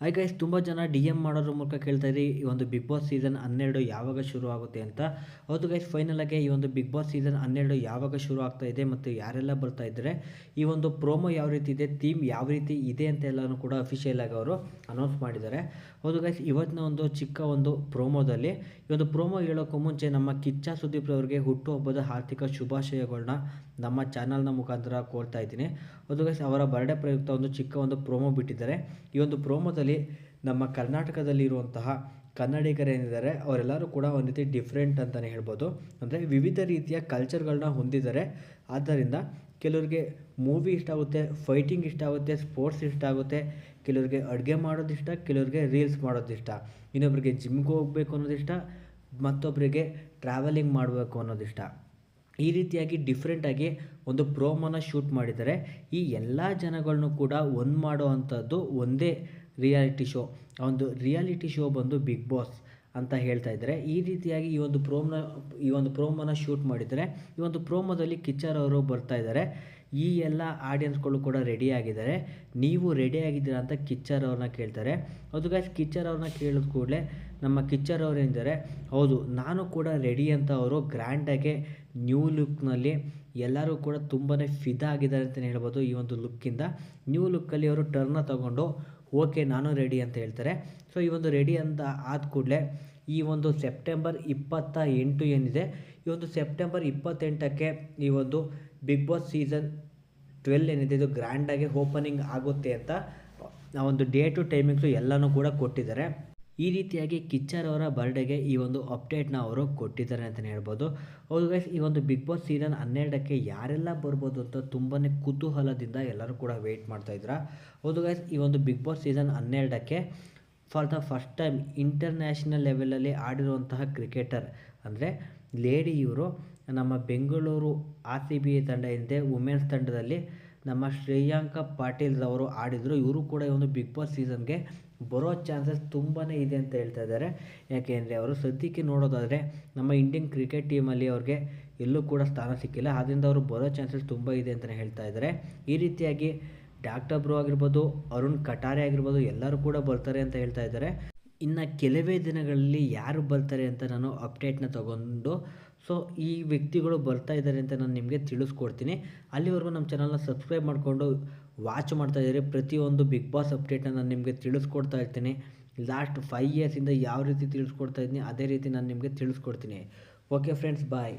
Hi guys ತುಂಬ ಜನ D M ಮಾಡೋದ್ರ ಮೂಲಕ ಕೇಳ್ತಾ ಇದ್ರಿ ಈ ಒಂದು ಬಿಗ್ ಬಾಸ್ ಸೀಸನ್ ಹನ್ನೆರಡು ಯಾವಾಗ ಶುರು ಆಗುತ್ತೆ ಅಂತ. ಹೌದು ಗೈಸ್ ಫೈನಲಾಗಿ ಈ ಒಂದು ಬಿಗ್ ಬಾಸ್ ಸೀಸನ್ ಹನ್ನೆರಡು ಯಾವಾಗ ಶುರು ಆಗ್ತಾ ಇದೆ ಮತ್ತು ಯಾರೆಲ್ಲ ಬರ್ತಾ ಇದ್ದಾರೆ, ಈ ಒಂದು ಪ್ರೋಮೋ ಯಾವ ರೀತಿ ಇದೆ ಥೀಮ್ ಯಾವ ರೀತಿ ಇದೆ ಅಂತ ಎಲ್ಲನೂ ಕೂಡ ಅಫಿಷಿಯಲ್ ಆಗಿ ಅವರು ಅನೌನ್ಸ್ ಮಾಡಿದ್ದಾರೆ. ಹೌದು ಗೈಸ್ ಇವತ್ತಿನ ಒಂದು ಚಿಕ್ಕ ಒಂದು ಪ್ರೋಮೋದಲ್ಲಿ ಈ ಒಂದು ಪ್ರೋಮೋ ಹೇಳೋಕ್ಕೂ ಮುಂಚೆ ನಮ್ಮ ಕಿಚ್ಚ ಸುದೀಪ್ ಅವರಿಗೆ ಹುಟ್ಟುಹಬ್ಬದ ಆರ್ಥಿಕ ಶುಭಾಶಯಗಳನ್ನ ನಮ್ಮ ಚಾನಲ್ನ ಮುಖಾಂತರ ಕೋರ್ತಾ ಇದ್ದೀನಿ. ಹೌದು ಗೈಸ್ ಅವರ ಬರ್ಡೇ ಪ್ರಯುಕ್ತ ಒಂದು ಚಿಕ್ಕ ಒಂದು ಪ್ರೋಮೋ ಬಿಟ್ಟಿದ್ದಾರೆ. ಈ ಒಂದು ಪ್ರೋಮೋದಲ್ಲಿ ನಮ್ಮ ಕರ್ನಾಟಕದಲ್ಲಿರುವಂತಹ ಕನ್ನಡಿಗರೇನಿದ್ದಾರೆ ಅವರೆಲ್ಲರೂ ಕೂಡ ಒಂದು ರೀತಿ ಡಿಫ್ರೆಂಟ್ ಅಂತಲೇ ಹೇಳ್ಬೋದು. ಅಂದರೆ ವಿವಿಧ ರೀತಿಯ ಕಲ್ಚರ್ಗಳನ್ನ ಹೊಂದಿದ್ದಾರೆ. ಆದ್ದರಿಂದ ಕೆಲವರಿಗೆ ಮೂವಿ ಇಷ್ಟ ಆಗುತ್ತೆ ಫೈಟಿಂಗ್ ಇಷ್ಟ ಆಗುತ್ತೆ ಸ್ಪೋರ್ಟ್ಸ್ ಇಷ್ಟ ಆಗುತ್ತೆ, ಕೆಲವರಿಗೆ ಅಡುಗೆ ಮಾಡೋದು ಇಷ್ಟ, ಕೆಲವರಿಗೆ ರೀಲ್ಸ್ ಮಾಡೋದು ಇಷ್ಟ. ಇನ್ನೊಬ್ಬರಿಗೆ ಜಿಮ್ಗೆ ಹೋಗಬೇಕು ಅನ್ನೋದಿಷ್ಟ ಮತ್ತೊಬ್ಬರಿಗೆ ಟ್ರಾವೆಲಿಂಗ್ ಮಾಡಬೇಕು ಅನ್ನೋದಿಷ್ಟ ಈ ರೀತಿಯಾಗಿ ಡಿಫ್ರೆಂಟಾಗಿ ಒಂದು ಪ್ರೋಮೋನ ಶೂಟ್ ಮಾಡಿದ್ದಾರೆ. ಈ ಎಲ್ಲ ಜನಗಳನ್ನೂ ಕೂಡ ಒಂದು ಮಾಡೋ ಅಂಥದ್ದು ಒಂದೇ ರಿಯಾಲಿಟಿ ಶೋ. ಒಂದು ರಿಯಾಲಿಟಿ ಶೋ ಬಂದು ಬಿಗ್ ಬಾಸ್ ಅಂತ ಹೇಳ್ತಾ ಇದ್ದಾರೆ. ಈ ರೀತಿಯಾಗಿ ಈ ಒಂದು ಪ್ರೋಮ್ನ ಈ ಒಂದು ಪ್ರೋಮೋನ ಶೂಟ್ ಮಾಡಿದರೆ, ಈ ಒಂದು ಪ್ರೋಮೋದಲ್ಲಿ ಕಿಚ್ಚರ್ ಅವರು ಬರ್ತಾ ಇದ್ದಾರೆ. ಈ ಎಲ್ಲ ಆಡಿಯನ್ಸ್ಗಳು ಕೂಡ ರೆಡಿ ಆಗಿದ್ದಾರೆ. ನೀವು ರೆಡಿ ಆಗಿದ್ದೀರಾ ಅಂತ ಕಿಚ್ಚರ್ ಅವ್ರನ್ನ ಕೇಳ್ತಾರೆ. ಅದು ಗೈಸ್ ಕಿಚ್ಚರ್ ಅವ್ರನ್ನ ಕೇಳಿದ ಕೂಡಲೇ ನಮ್ಮ ಕಿಚ್ಚರ್ ಅವರೇನಿದ್ದಾರೆ ಹೌದು, ನಾನು ಕೂಡ ರೆಡಿ ಅಂತ ಅವರು ಗ್ರ್ಯಾಂಡಾಗೆ ನ್ಯೂ ಲುಕ್ನಲ್ಲಿ ಎಲ್ಲರೂ ಕೂಡ ತುಂಬಾ ಫಿದಾ ಆಗಿದ್ದಾರೆ ಅಂತಲೇ ಹೇಳ್ಬೋದು ಈ ಒಂದು ಲುಕ್ಕಿಂದ ನ್ಯೂ ಲುಕ್ಕಲ್ಲಿ ಅವರು ಟರ್ನ ತಗೊಂಡು ಓಕೆ, ನಾನು ರೆಡಿ ಅಂತ ಹೇಳ್ತಾರೆ. ಸೊ ಈ ಒಂದು ರೆಡಿ ಅಂತ ಆದ ಕೂಡಲೇ ಈ ಒಂದು ಸೆಪ್ಟೆಂಬರ್ ಇಪ್ಪತ್ತ ಎಂಟು ಏನಿದೆ, ಈ ಒಂದು ಸೆಪ್ಟೆಂಬರ್ ಇಪ್ಪತ್ತೆಂಟಕ್ಕೆ ಈ ಒಂದು ಬಿಗ್ ಬಾಸ್ ಸೀಸನ್ ಟ್ವೆಲ್ ಏನಿದೆ, ಇದು ಗ್ರ್ಯಾಂಡಾಗಿ ಓಪನಿಂಗ್ ಆಗುತ್ತೆ ಅಂತ ಆ ಒಂದು ಡೇಟು ಟೈಮಿಂಗ್ಸು ಎಲ್ಲನೂ ಕೂಡ ಕೊಟ್ಟಿದ್ದಾರೆ. ಈ ರೀತಿಯಾಗಿ ಕಿಚ್ಚರ್ ಅವರ ಬರ್ಡೇಗೆ ಈ ಒಂದು ಅಪ್ಡೇಟ್ನ ಅವರು ಕೊಟ್ಟಿದ್ದಾರೆ ಅಂತಲೇ ಹೇಳ್ಬೋದು. ಹೌದು ಗೈಸ್ ಈ ಒಂದು ಬಿಗ್ ಬಾಸ್ ಸೀಸನ್ ಹನ್ನೆರಡಕ್ಕೆ ಯಾರೆಲ್ಲ ಬರ್ಬೋದು ಅಂತ ತುಂಬಾ ಕುತೂಹಲದಿಂದ ಎಲ್ಲರೂ ಕೂಡ ವೆಯ್ಟ್ ಮಾಡ್ತಾ ಇದ್ರ? ಹೌದು ಗೈಸ್ ಈ ಒಂದು ಬಿಗ್ ಬಾಸ್ ಸೀಸನ್ ಹನ್ನೆರಡಕ್ಕೆ for the first time international ಲೆವೆಲಲ್ಲಿ ಆಡಿರುವಂತಹ ಕ್ರಿಕೆಟರ್ ಅಂದರೆ ಲೇಡಿ ಇವರು ನಮ್ಮ ಬೆಂಗಳೂರು ಆರ್ ಸಿ ಬಿ ತಂಡ ಹಿಂದೆ ವುಮೆನ್ಸ್ ತಂಡದಲ್ಲಿ ನಮ್ಮ ಶ್ರೇಯಾಂಕ ಪಾಟೀಲ್ ಅವರು ಆಡಿದರು. ಇವರು ಕೂಡ ಈ ಒಂದು ಬಿಗ್ ಬಾಸ್ ಸೀಸನ್ಗೆ ಬರೋ ಚಾನ್ಸಸ್ ತುಂಬಾ ಇದೆ ಅಂತ ಹೇಳ್ತಾ ಇದ್ದಾರೆ. ಯಾಕೆಂದರೆ ಅವರು ಸದ್ಯಕ್ಕೆ ನೋಡೋದಾದರೆ ನಮ್ಮ ಇಂಡಿಯನ್ ಕ್ರಿಕೆಟ್ ಟೀಮಲ್ಲಿ ಅವ್ರಿಗೆ ಎಲ್ಲೂ ಕೂಡ ಸ್ಥಾನ ಸಿಕ್ಕಿಲ್ಲ. ಆದ್ದರಿಂದ ಅವರು ಬರೋ ಚಾನ್ಸಸ್ ತುಂಬ ಇದೆ ಅಂತಲೇ ಹೇಳ್ತಾ ಇದ್ದಾರೆ. ಈ ರೀತಿಯಾಗಿ ಡಾಕ್ಟರ್ ಬ್ರೋ ಆಗಿರ್ಬೋದು, ಅರುಣ್ ಕಟಾರೆ ಆಗಿರ್ಬೋದು ಎಲ್ಲರೂ ಕೂಡ ಬರ್ತಾರೆ ಅಂತ ಹೇಳ್ತಾ ಇದ್ದಾರೆ. ಇನ್ನು ಕೆಲವೇ ದಿನಗಳಲ್ಲಿ ಯಾರು ಬರ್ತಾರೆ ಅಂತ ನಾನು ಅಪ್ಡೇಟ್ನ ತಗೊಂಡು ಸೊ ಈ ವ್ಯಕ್ತಿಗಳು ಬರ್ತಾ ಇದ್ದಾರೆ ಅಂತ ನಾನು ನಿಮಗೆ ತಿಳಿಸ್ಕೊಡ್ತೀನಿ. ಅಲ್ಲಿವರೆಗೂ ನಮ್ಮ ಚಾನಲ್ನ ಸಬ್ಸ್ಕ್ರೈಬ್ ಮಾಡಿಕೊಂಡು ವಾಚ್ ಮಾಡ್ತಾ ಇದ್ದಾರೆ ಪ್ರತಿಯೊಂದು ಬಿಗ್ ಬಾಸ್ ಅಪ್ಡೇಟ್ನ ನಾನು ನಿಮಗೆ ತಿಳಿಸ್ಕೊಡ್ತಾ ಇರ್ತೀನಿ. ಲಾಸ್ಟ್ ಫೈವ್ ಇಯರ್ಸಿಂದ ಯಾವ ರೀತಿ ತಿಳಿಸ್ಕೊಡ್ತಾ ಇದ್ದೀನಿ ಅದೇ ರೀತಿ ನಾನು ನಿಮಗೆ ತಿಳಿಸ್ಕೊಡ್ತೀನಿ. Okay friends bye